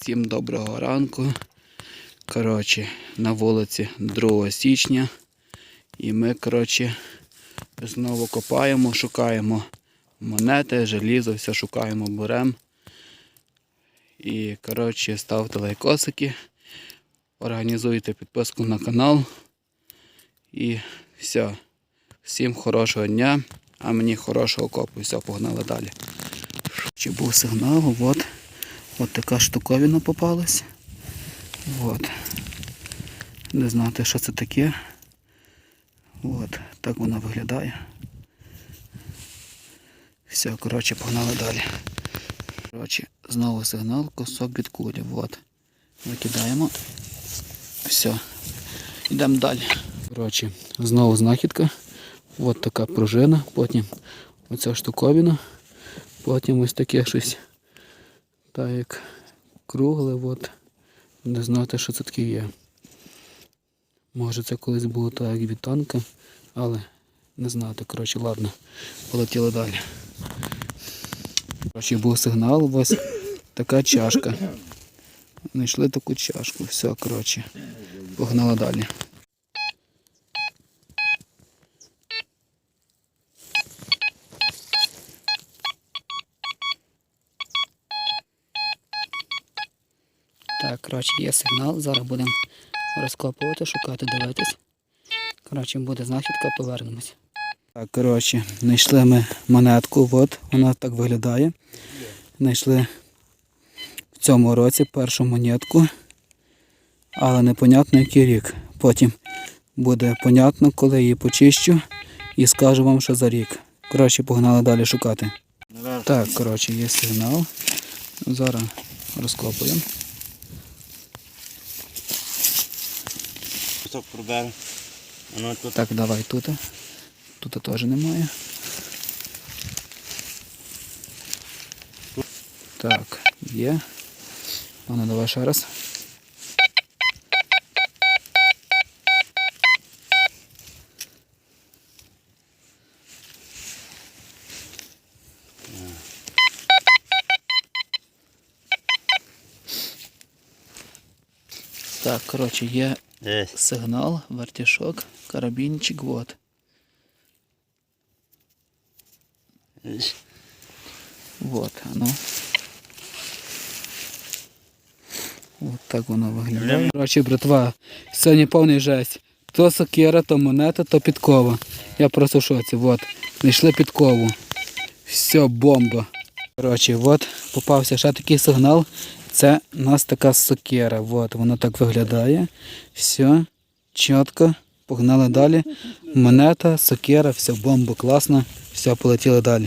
Всім доброго ранку. Коротше, на вулиці 2 січня. І ми, коротше, знову копаємо, шукаємо монети, желізо, все шукаємо, беремо. І, коротше, ставте лайкосики, організуйте підписку на канал. І все. Всім хорошого дня, а мені хорошого копу. Все, погнали далі. Чи був сигнал, от. От така штуковина попалась. От. Не знати, що це таке. От, так вона виглядає. Все, коротше, погнали далі. Коротше, знову сигнал, кусок від кулі. От. Викидаємо. Все. Йдемо далі. Коротше, знову знахідка. От така пружина, потім оця штуковина, потім ось таке щось. Так як кругле, от. Не знати, що це таке є. Може це колись було так як від танка, але не знати. Коротше, ладно, полетіли далі. Коротше, був сигнал, ось така чашка. Знайшли таку чашку. Все, коротше, погнали далі. Так, коротше, є сигнал. Зараз будемо розкопувати, шукати, дивитись. Коротше, буде знахідка, повернемось. Так, коротше, знайшли ми монетку, от вона так виглядає. Знайшли в цьому році першу монетку, але непонятно який рік. Потім буде понятно, коли її почищу і скажу вам, що за рік. Коротше, погнали далі шукати. Так, коротше, є сигнал. Зараз розкопуємо. Кусок пробили. Воно тут Так, давай тут. Тут теж немає. Так, є. А ну давай ще раз. Так, коротше, є. Сигнал, вертішок, карабінчик, вот. Вот оно. Вот так воно виглядає. Коротше, братва, сьогодні повний жесть. То сокира, то монета, то підкова. Я просто в шоці. Вот. Знайшли підкову. Все, бомба. Коротше, от попався ще такий сигнал. Це у нас така сокера. Вот, воно так виглядає. Все, чітко. Погнали далі. Монета, сокера, все, бомба, класно. Все, полетіли далі.